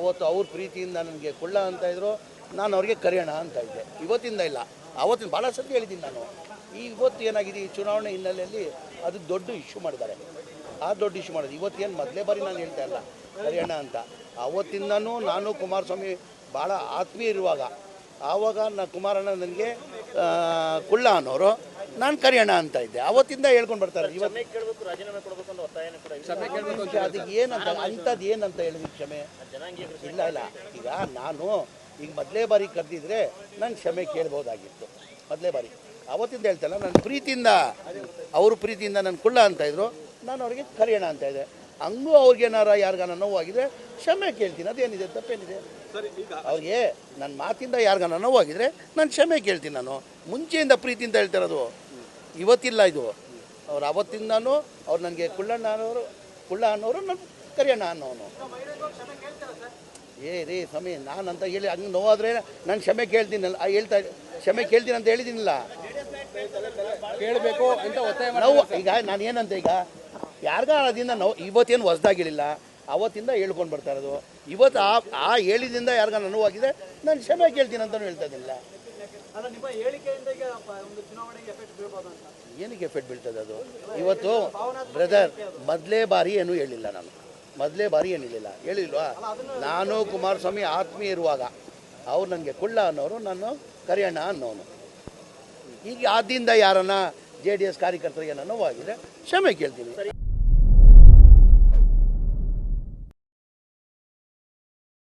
ಅವತ್ತು ಅವ್ರ ಪ್ರೀತಿಯಿಂದ ನನಗೆ ಕೊಳ್ಳ ಅಂತ ಇದ್ರು ನಾನು ಅವ್ರಿಗೆ ಕರೆಯೋಣ ಅಂತ ಇದ್ದೆ. ಇವತ್ತಿಂದ ಇಲ್ಲ. ಆವತ್ತಿನ ಭಾಳ ಸತಿ ಹೇಳಿದ್ದೀನಿ ನಾನು. ಈ ಇವತ್ತು ಏನಾಗಿದೆ ಈ ಚುನಾವಣೆ ಹಿನ್ನೆಲೆಯಲ್ಲಿ ಅದು ದೊಡ್ಡ ಇಶ್ಯೂ ಮಾಡಿದ್ದಾರೆ. ಆ ದೊಡ್ಡ ಇಶ್ಯೂ ಮಾಡೋದು. ಇವತ್ತೇನು ಮೊದಲೇ ಬಾರಿ ನಾನು ಹೇಳ್ತಾ ಇಲ್ಲ. ಕರೆಯೋಣ ಅಂತ. ಅವತ್ತಿಂದನೂ ನಾನು ಕುಮಾರಸ್ವಾಮಿ ಭಾಳ ಆತ್ಮೀಯ ಇರುವಾಗ ಆವಾಗ ನಾ ಕುಮಾರಣ್ಣ ನನಗೆ ಕುಳ್ಳ ಅನ್ನೋರು ನಾನು ಕರೆಯೋಣ ಅಂತ ಇದ್ದೆ. ಅವತ್ತಿಂದ ಹೇಳ್ಕೊಂಡು ಬರ್ತಾರೆ ಇವತ್ತು ಅಂತ ಏನಂತ ಅಂಥದ್ದು ಏನಂತ ಹೇಳಿದ್ವಿ ಕ್ಷಮೆ? ಇಲ್ಲ ಇಲ್ಲ. ಈಗ ನಾನು ಈಗ ಮೊದಲೇ ಬಾರಿ ಕರೆದಿದ್ರೆ ನಾನು ಕ್ಷಮೆ ಕೇಳ್ಬೋದಾಗಿತ್ತು ಮೊದಲೇ ಬಾರಿ. ಅವತ್ತಿಂದ ಹೇಳ್ತಲ್ಲ ನನ್ನ ಪ್ರೀತಿಯಿಂದ ಅವ್ರ ಪ್ರೀತಿಯಿಂದ ನನ್ನ ಕುಳ್ಳ ಅಂತ ಇದ್ರು ನಾನು ಅವ್ರಿಗೆ ಕರೆಯೋಣ ಅಂತ ಇದೆ ಹಂಗೂ ಅವ್ರಿಗೇನಾರ ಯಾರಿಗಾನ ನೋವಾಗಿದ್ರೆ ಕ್ಷಮೆ ಕೇಳ್ತೀನಿ. ಅದೇನಿದೆ? ತಪ್ಪೇನಿದೆ? ಅವ್ರಿಗೆ ನನ್ನ ಮಾತಿಂದ ಯಾರಿಗಾನ ನೋವಾಗಿದ್ರೆ ನಾನು ಕ್ಷಮೆ ಕೇಳ್ತೀನಿ ನಾನು. ಮುಂಚೆಯಿಂದ ಪ್ರೀತಿಯಿಂದ ಹೇಳ್ತಿರೋದು ಇವತ್ತಿಲ್ಲ ಇದು. ಅವ್ರು ಅವತ್ತಿಂದನೂ ಅವ್ರು ನನಗೆ ಕುಳ್ಳಣ್ಣ ಅನ್ನೋರು ಕುಳ್ಳ ಅನ್ನೋರು ನನ್ನ ಕರಿಯಣ್ಣ ಅನ್ನೋನು ಏ ರೀ ಸ್ವಾಮಿ ನಾನು ಅಂತ ಹೇಳಿ ಹಂಗೆ ನೋವಾದ್ರೆ ನಾನು ಕ್ಷಮೆ ಕೇಳ್ತೀನಲ್ಲ ಹೇಳ್ತಾ ಕ್ಷಮೆ ಕೇಳ್ತೀನಿ ಅಂತ ಹೇಳಿದ್ದೀನಿಲ್ಲ ಕೇಳಬೇಕು ಅಂತ ಒತ್ತಾಯ ನೋವು ಈಗ ನಾನು ಏನಂತ ಈಗ? ಯಾರಿಗ ಅದರಿಂದ ನೋವು ಇವತ್ತೇನು ಹೊಸ್ದಾಗಿರಲಿಲ್ಲ ಅವತ್ತಿಂದ ಹೇಳ್ಕೊಂಡು ಬರ್ತಾ ಇರೋದು. ಇವತ್ತು ಆ ಆ ಹೇಳಿದಿಂದ ಯಾರಿಗ ಅನುವಾಗಿದೆ ನಾನು ಕ್ಷಮೆ ಕೇಳ್ತೀನಿ ಅಂತಲೂ ಹೇಳ್ತಾ ಇದ್ದಿಲ್ಲ. ಏನಕ್ಕೆ ಎಫೆಕ್ಟ್ ಬೀಳ್ತದೆ ಅದು? ಇವತ್ತು ಬ್ರದರ್ ಮೊದಲೇ ಬಾರಿ ಏನು ಹೇಳಿಲ್ಲ ನಾನು. ಮೊದಲೇ ಬಾರಿ ಏನು ಹೇಳಿಲ್ಲ. ಹೇಳಿಲ್ವಾ? ನಾನು ಕುಮಾರಸ್ವಾಮಿ ಆತ್ಮೀಯ ಇರುವಾಗ ಅವ್ರು ನನಗೆ ಕುಳ್ಳ ಅನ್ನೋರು ನಾನು ಕರಿಯಣ್ಣ ಅನ್ನೋನು. ಈಗ ಆದ್ದರಿಂದ ಯಾರನ್ನ ಜೆ ಡಿ ಎಸ್ ಕಾರ್ಯಕರ್ತರಿಗೆ ನಾನು ಹೋಗಿದ್ರೆ ಕ್ಷಮೆ ಕೇಳ್ತೀನಿ.